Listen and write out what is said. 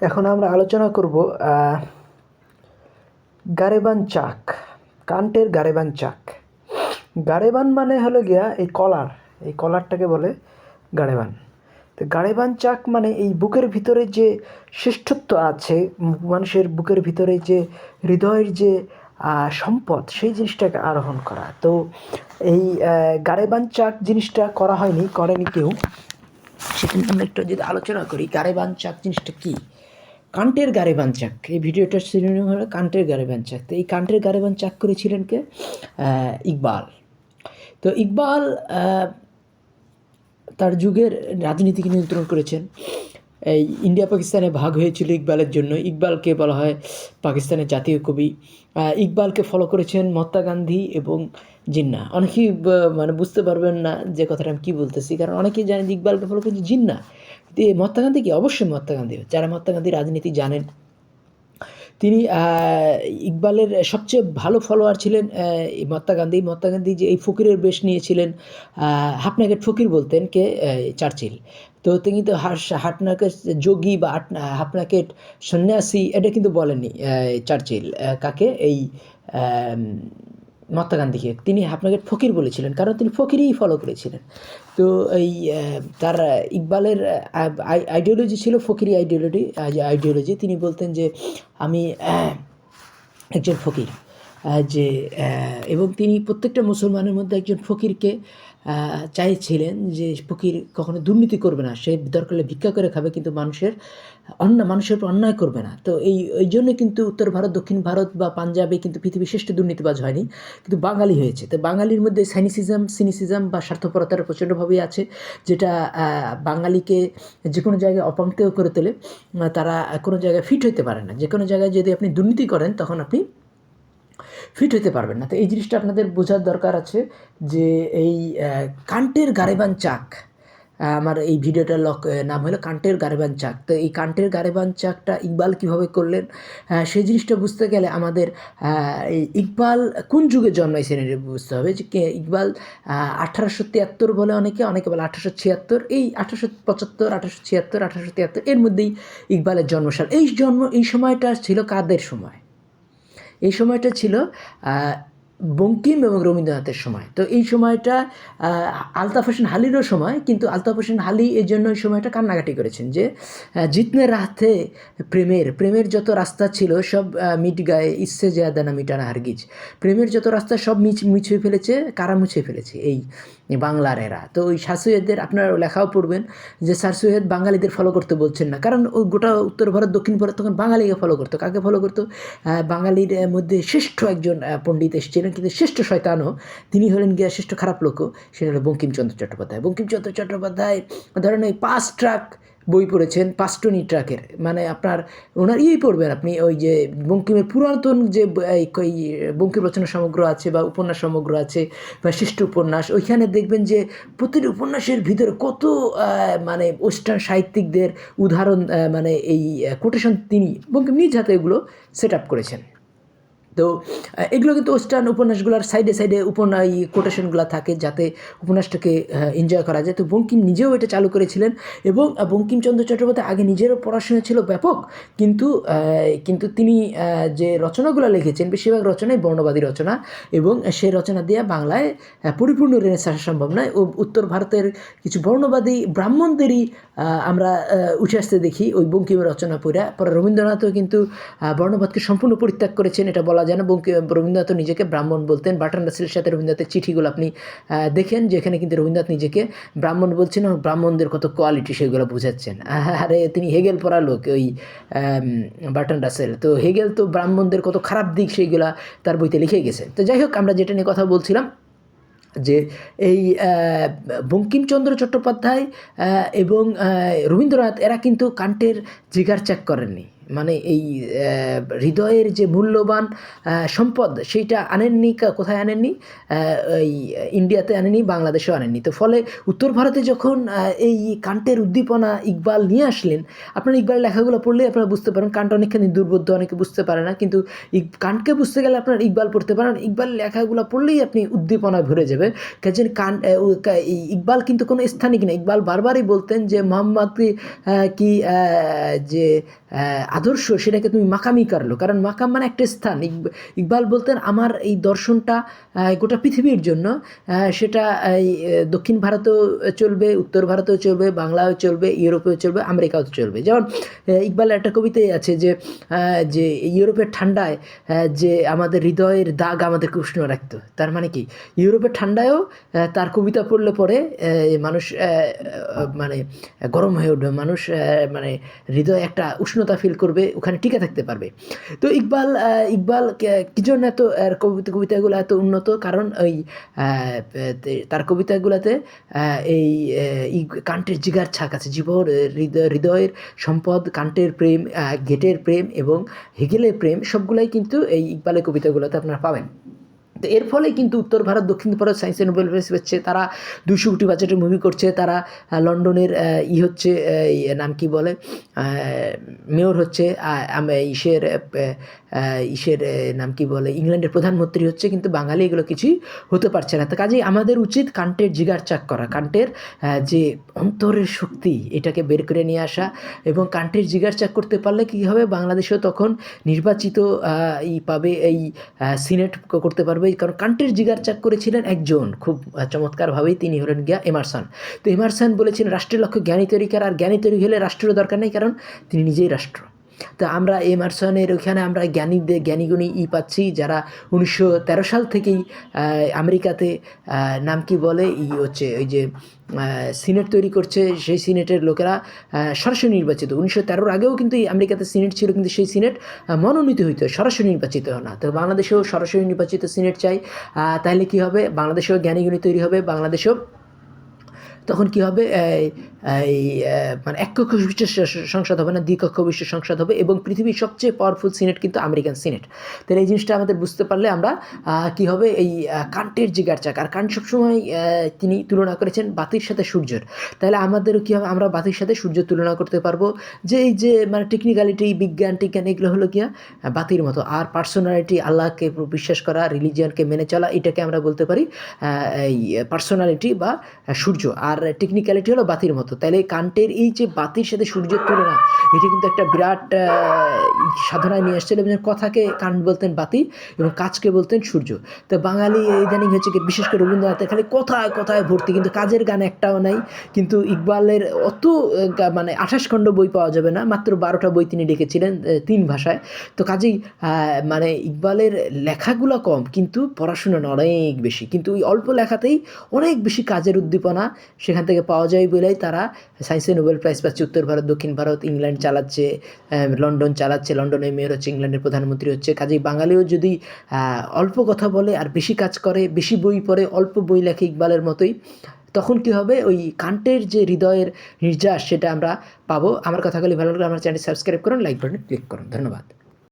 এখন আমরা আলোচনা করব গারেবান চাক কান্টের গারেবান চাক। গারেবান মানে হলো গিয়া এই কলার এই কলারটাকে বলে গারেবান। তো গারেবান চাক মানে এই বুকের ভিতরে যে শ্রেষ্ঠত্ব আছে মানুষের বুকের ভিতরে যে হৃদয়ের যে সম্পদ সেই জিনিসটাকে আরোহণ করা। তো এই আহ, গারেবান চাক জিনিসটা করা হয়নি করেনি কেউ। সেখানে আমরা একটু যদি আলোচনা করি গারেবান চাক জিনিসটা কী? কান্টের গারেবান চাক এই ভিডিওটার শিরোনাম হলো কান্টের গারেবান চাক তো এই কান্টের গারেবান চাক করেছিলেন কে? ইকবাল। তো ইকবাল তার যুগের রাজনীতিকে নিয়ন্ত্রণ করেছেন। এই ইন্ডিয়া পাকিস্তানে ভাগ হয়েছিল ইকবালের জন্য। ইকবালকে বলা হয় পাকিস্তানের জাতীয় কবি। ইকবালকে ফলো করেছেন মহাত্মা গান্ধী এবং জিন্না। অনেকেই মানে বুঝতে পারবেন না যে কথাটা আমি কী বলতেছি। কারণ অনেকেই জানেন যে ইকবালকে ফলো করেছে জিন্না। এই মহাত্মা গান্ধী কি অবশ্যই মহাত্মা গান্ধী যারা মহাত্মা গান্ধী রাজনীতি জানেন। তিনি ইকবালের সবচেয়ে ভালো ফলোয়ার ছিলেন মহাত্মা গান্ধী। মহাত্মা গান্ধী যে এই ফকিরের বেশ নিয়েছিলেন হাটনাকেট ফকির বলতেন কে চার্চিল। তো তিনি তো হাটনাকেট যোগী বা হাটনাকেট সন্ন্যাসী এটা কিন্তু বলেননি আহ, চার্চিল কাকে? এই মহাত্মা গান্ধীকে তিনি আপনাকে ফকির বলেছিলেন, কারণ তিনি ফকিরই ফলো করেছিলেন। তো এই তার ইকবালের আইডিওলজি ছিল ফকিরি আইডিওলজি আইডিওলজি তিনি বলতেন যে আমি একজন ফকির। যে এবং তিনি প্রত্যেকটা মুসলমানের মধ্যে একজন ফকিরকে চাইছিলেন যে ফকির কখনো দুর্নীতি করবে না। সে দরকার ভিক্ষা করে খাবে, কিন্তু মানুষের অন্য মানুষের উপর অন্যায় করবে না। তো এই এই জন্য কিন্তু উত্তর ভারত, দক্ষিণ ভারত বা পাঞ্জাবে কিন্তু পৃথিবীর শ্রেষ্ঠ দুর্নীতিবাজ হয়নি, কিন্তু বাঙালি হয়েছে। তো বাঙালির মধ্যে সাইনিসিজম, সিনিসিজম বা স্বার্থপরতার প্রচণ্ডভাবেই আছে, যেটা বাঙালিকে যে কোনো জায়গায় অপঙ্কেও করে তোলে, তারা কোনো জায়গায় ফিট হতে পারে না। যে কোনো জায়গায় যদি আপনি দুর্নীতি করেন, তখন আপনি ফিট হতে পারবেন না। তো এই জিনিসটা আপনাদের বোঝার দরকার আছে যে এই কান্টের গারেবান চাক আমার এই ভিডিওটার লক নাম হলো কান্টের গারেবান চাক। তো এই কান্টের গারেবান চাকটা ইকবাল কীভাবে করলেন? সেই জিনিসটা বুঝতে গেলে আমাদের এই ইকবাল কোন যুগে জন্মাইছেন এটা বুঝতে হবে যে ইকবাল আঠারোশো তিয়াত্তর বলে অনেকে অনেকে বলে আঠারোশো ছিয়াত্তর। এই আঠারোশো পঁচাত্তর, আঠারোশো ছিয়াত্তর, আঠারোশো তিয়াত্তর, এর মধ্যেই ইকবালের জন্মসাল। এই জন্ম, এই সময়টা ছিল কাদের সময়? এই সময়টা ছিল বঙ্কিম এবং রবীন্দ্রনাথের সময়। তো এই সময়টা আলতাফ হোসেন হালিরও সময় কিন্তু আলতাফ হোসেন হালি এই জন্য এই সময়টা কান্নাকাটি করেছেন যে আহ, জিতনে রাতে প্রেমের প্রেমের যত রাস্তা ছিল সব মিট গায়ে ইচ্ছে জাদানা মিটানা হারগিজ। প্রেমের যত রাস্তা সব মিছ মুছে ফেলেছে কারা মুছে ফেলেছে এই বাংলার এরা। তো ওই শাহ সৈয়দদের আপনারা লেখাও পড়বেন যে স্যার সৈয়দ বাঙালিদের ফলো করতে বলছেন না। কারণ ও গোটা উত্তর ভারত দক্ষিণ ভারত তখন বাঙালিকে ফলো করতো। কাকে ফলো করতো? বাঙালির মধ্যে শ্রেষ্ঠ একজন পণ্ডিত এসেছিলেন। কিন্তু শ্রেষ্ঠ শয়তানও, তিনি হলেন গিয়া শ্রেষ্ঠ খারাপ লোকও, সেটা হলো বঙ্কিমচন্দ্র চট্টোপাধ্যায়। বঙ্কিমচন্দ্র চট্টোপাধ্যায়, ধরেন ওই পাঁচ ট্রাক বই পড়েছেন, পাঁচটনি ট্রাকের মানে আপনার ওনার ইয়েই পড়বেন আপনি, ওই যে বঙ্কিমের পুরাতন যে বঙ্কিম রচনা সমগ্র আছে বা উপন্যাস সমগ্র আছে বা শ্রেষ্ঠ উপন্যাস, ওইখানে দেখবেন যে প্রতিটি উপন্যাসের ভিতরে কত মানে ওয়েস্টার্ন সাহিত্যিকদের উদাহরণ মানে এই কোটেশন তিনি, বঙ্কিম নিজ হাতে এগুলো সেট আপ করেছেন। তো এগুলো কিন্তু ওয়েস্টার্ন উপন্যাসগুলোর সাইডে সাইডে উপন্যাস কোটেশনগুলো থাকে যাতে উপন্যাসটাকে এনজয় করা যায়। তো বঙ্কিম নিজেও এটা চালু করেছিলেন এবং বঙ্কিমচন্দ্র চট্টোপাধ্যায় আগে নিজেরও পড়াশোনা ছিল ব্যাপক, কিন্তু কিন্তু তিনি যে রচনাগুলো লিখেছেন, বেশিরভাগ রচনাই বর্ণবাদী রচনা এবং সেই রচনা দিয়ে বাংলায় পরিপূর্ণ রেনেসাঁ আসা সম্ভব নয়। ও উত্তর ভারতের কিছু বর্ণবাদী ব্রাহ্মণদেরই আমরা উঠে আসতে দেখি। ওই বঙ্কিমের রচনা পড়ে, পরে রবীন্দ্রনাথও কিন্তু বর্ণবাদকে সম্পূর্ণ পরিত্যাগ করেছেন, এটা বলা যায় না বঙ্কিম রবীন্দ্রনাথ নিজেকে ব্রাহ্মণ বলতেন। বাটন রাসেলের সাথে রবীন্দ্রনাথের চিঠিগুলো আপনি দেখেন, যেখানে কিন্তু রবীন্দ্রনাথ নিজেকে ব্রাহ্মণ বলছেন এবং ব্রাহ্মণদের কত কোয়ালিটি সেগুলো বুঝাচ্ছেন। আরে, তিনি হেগেল পড়া লোক ওই বাটন রাসেল তো হেগেল তো ব্রাহ্মণদের কত খারাপ দিক সেইগুলা তার বইতে লিখে গেছে। তো যাই হোক, আমরা যেটা নিয়ে কথা বলছিলাম, যে এই বঙ্কিমচন্দ্র চট্টোপাধ্যায় এবং রবীন্দ্রনাথ, এরা কিন্তু কান্টের জিগার চেক করেননি। মানে এই হৃদয়ের যে মূল্যবান সম্পদ, সেইটা আনেননি কোথায় আনেননি? এই ইন্ডিয়াতে আনেনি, বাংলাদেশেও আনেননি। তো ফলে উত্তর ভারতে যখন এই কান্টের উদ্দীপনা ইকবাল নিয়ে আসলেন, আপনার ইকবাল লেখাগুলো পড়লেই আপনারা বুঝতে পারেন, কান্ট অনেকখানি দুর্বোধ্য, অনেকে বুঝতে পারে না, কিন্তু কান্টকে বুঝতে গেলে আপনার ইকবাল পড়তে পারেন। ইকবাল লেখাগুলো পড়লেই আপনি উদ্দীপনা ভরে যাবে কাজে কান ইকবাল কিন্তু কোনো স্থানিক না। ইকবাল বারবারই বলতেন যে, মোহাম্মদ কি যে আদর্শ, সেটাকে তুমি মাকামি করল। কারণ মাকাম মানে একটা স্থান। ইকবাল বলতেন, আমার এই দর্শনটা গোটা পৃথিবীর জন্য সেটা দক্ষিণ ভারতেও চলবে, উত্তর ভারতেও চলবে, বাংলাও চলবে, ইউরোপেও চলবে, আমেরিকাও চলবে। যেমন ইকবালের একটা কবিতাই আছে যে যে ইউরোপের ঠান্ডায় যে আমাদের হৃদয়ের দাগ আমাদেরকে উষ্ণ রাখতো। তার মানে কি? ইউরোপের ঠান্ডায়ও তার কবিতা পড়লে পরে মানুষ মানে গরম হয়ে উঠবে। মানুষ মানে হৃদয়ে একটা উষ্ণতা ফিল করবে, ওখানে টিকে থাকতে পারবে। তো ইকবাল ইকবাল, কে- জন্য এত কবিতা, কবিতাগুলো এত উন্নত? কারণ ওই তার কবিতাগুলোতে এই কান্টের জিগার ছাক আছে। হৃদয় হৃদয়ের সম্পদ, কান্টের প্রেম গেটের প্রেম এবং হেগেলের প্রেম, সবগুলাই কিন্তু এই ইকবালের কবিতাগুলোতে আপনারা পাবেন। তো এর ফলে কিন্তু উত্তর ভারত, দক্ষিণ ভারত সায়েন্সে নোবেল প্রাইজ পাচ্ছে তারা দুশো কোটি বাজেটের মুভি করছে, তারা লন্ডনের ই হচ্ছে নাম কি বলে মেয়র হচ্ছে ইসের ইসের নাম কি বলে, ইংল্যান্ডের প্রধানমন্ত্রী হচ্ছে, কিন্তু বাঙালি এগুলো কিছুই হতে পারছে না। তো কাজেই আমাদের উচিত কান্টের জিগার চাক করা। কান্টের যে অন্তরের শক্তি, এটাকে বের করে নিয়ে আসা এবং কান্টের জিগার চাক করতে পারলে কী হবে? বাংলাদেশেও তখন নির্বাচিত ই পাবে, এই সিনেট করতে পারবে কারণ কান্ট্রির জিগার চাক করেছিলেন একজন। খুব চমৎকারভাবেই তিনি হলেন গিয়া এমারসন। তো এমারসান বলেছেন, রাষ্ট্রের লক্ষ্য জ্ঞানী তৈরি আর জ্ঞানী তৈরি হলে রাষ্ট্রের দরকার নেই, কারণ তিনি নিজেই রাষ্ট্র। তো আমরা এমারসনের ওখানে আমরা জ্ঞানীদের, জ্ঞানীগুণী ই পাচ্ছি যারা উনিশশো তেরো সাল থেকেই আমেরিকাতে নাম কি বলে? ই হচ্ছে ওই যে সিনেট তৈরি করছে সেই সিনেটের লোকেরা সরাসরি নির্বাচিত। উনিশশো তেরোর আগেও কিন্তু আমেরিকাতে সিনেট ছিল, কিন্তু সেই সিনেট মনোনীত হইতো, সরাসরি নির্বাচিত হয় না। তো বাংলাদেশেও সরাসরি নির্বাচিত সিনেট চাই। তাহলে কি হবে? বাংলাদেশেও জ্ঞানীগুণী তৈরি হবে, বাংলাদেশেও তখন কি হবে? এই মানে এক কক্ষ স- সংসদ হবে না দ্বিকক্ষ বিশিষ্ট সংসদ হবে এবং পৃথিবীর সবচেয়ে পাওয়ারফুল সিনেট কিন্তু আমেরিকান সিনেট তাহলে এই জিনিসটা আমাদের বুঝতে পারলে আমরা কি হবে? এই কান্টের জিগার চাক আর কান্ট সবসময় তিনি তুলনা করেছেন বাতির সাথে সূর্যের। তাহলে আমাদেরও কী হবে? আমরা বাতির সাথে সূর্য তুলনা করতে পারব। যে এই যে মানে টেকনিক্যালিটি বিজ্ঞান, টিজ্ঞান, এগুলো হলো কি বাতির মতো। আর পার্সোনালিটি আল্লাহকে বিশ্বাস করা রিলিজিয়ানকে মেনে চলা, এটাকে আমরা বলতে পারি এই পার্সোনালিটি বা, সূর্য। আর টেকনিক্যালিটি হলো বাতির মতো। তাহলে কান্টের এই যে বাতির সাথে সূর্যের তুলনা, এটি কিন্তু একটা বিরাট সাধনায় নিয়ে এসেছিল এবং কথাকে কান্ট বলতেন বাতি এবং কাজকে বলতেন সূর্য। তো বাঙালি ইদানিং হচ্ছে কি, বিশেষ করে রবীন্দ্রনাথের খালি কথায় কথায় ভর্তি, কিন্তু কাজের গান একটাও নাই। কিন্তু ইকবালের অত মানে আঠাশ খণ্ড বই পাওয়া যাবে না, মাত্র বারোটা বই তিনি ডেকেছিলেন তিন ভাষায়। তো কাজেই মানে ইকবালের লেখাগুলো কম, কিন্তু পড়াশোনা অনেক বেশি। কিন্তু ওই অল্প লেখাতেই অনেক বেশি কাজের উদ্দীপনা সেখান থেকে পাওয়া যায় বলেই তারা সায়েন্সে নোবেল প্রাইজ পাচ্ছে উত্তর ভারত, দক্ষিণ ভারত, ইংল্যান্ড চালাচ্ছে লন্ডন চালাচ্ছে, লন্ডনের মেয়র হচ্ছে, ইংল্যান্ডের প্রধানমন্ত্রী হচ্ছে। কাজেই বাঙালিও যদি অল্প কথা বলে আর বেশি কাজ করে, বেশি বই পড়ে, অল্প বই লেখে ইকবালের মতোই, তখন কি হবে? ওই কান্টের যে হৃদয়ের নির্যাস সেটা আমরা পাবো। আমার কথাগুলি ভালো লাগলে। আমার চ্যানেল সাবস্ক্রাইব করুন, লাইক বাটনে ক্লিক করুন। ধন্যবাদ।